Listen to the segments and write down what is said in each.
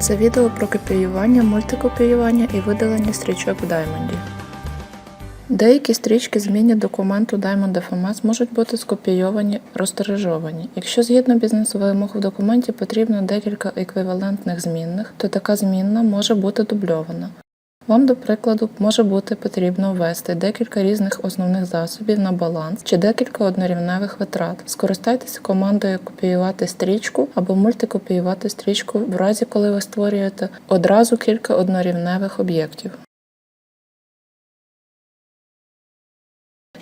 Це відео про копіювання, мультикопіювання і видалення стрічок в Diamond. Деякі стрічки зміни документу Diamond FMS можуть бути скопійовані, розтережовані. Якщо згідно бізнес-вимог в документі потрібно декілька еквівалентних змінних, то така змінна може бути дубльована. Вам, до прикладу, може бути потрібно ввести декілька різних основних засобів на баланс чи декілька однорівневих витрат. Скористайтеся командою копіювати стрічку або мультикопіювати стрічку в разі, коли ви створюєте одразу кілька однорівневих об'єктів.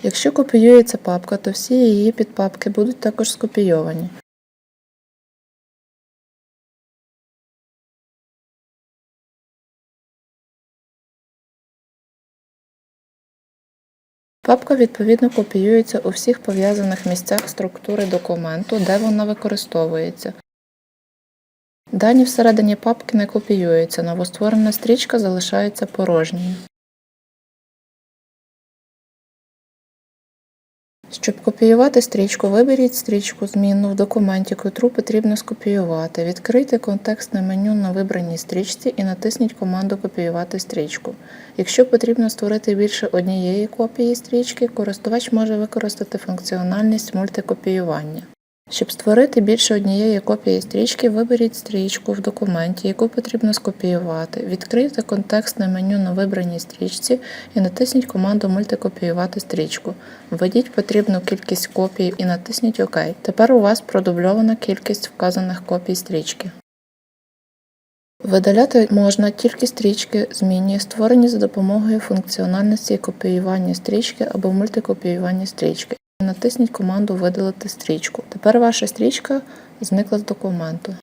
Якщо копіюється папка, то всі її підпапки будуть також скопійовані. Папка відповідно копіюється у всіх пов'язаних місцях структури документу, де вона використовується. Дані всередині папки не копіюються, новостворена стрічка залишається порожньою. Щоб копіювати стрічку, виберіть стрічку змінну в документі, котру потрібно скопіювати. Відкрийте контекстне меню на вибраній стрічці і натисніть команду Копіювати стрічку. Якщо потрібно створити більше однієї копії стрічки, користувач може використати функціональність мультикопіювання. Щоб створити більше однієї копії стрічки, виберіть стрічку в документі, яку потрібно скопіювати. Відкрийте контекстне меню на вибраній стрічці і натисніть команду Мультикопіювати стрічку. Введіть потрібну кількість копій і натисніть ОК. Тепер у вас продубльована кількість вказаних копій стрічки. Видаляти можна тільки стрічки, змінні, створені за допомогою функціональності копіювання стрічки або мультикопіювання стрічки. Натисніть команду Видалити стрічку. Тепер ваша стрічка зникла з документу.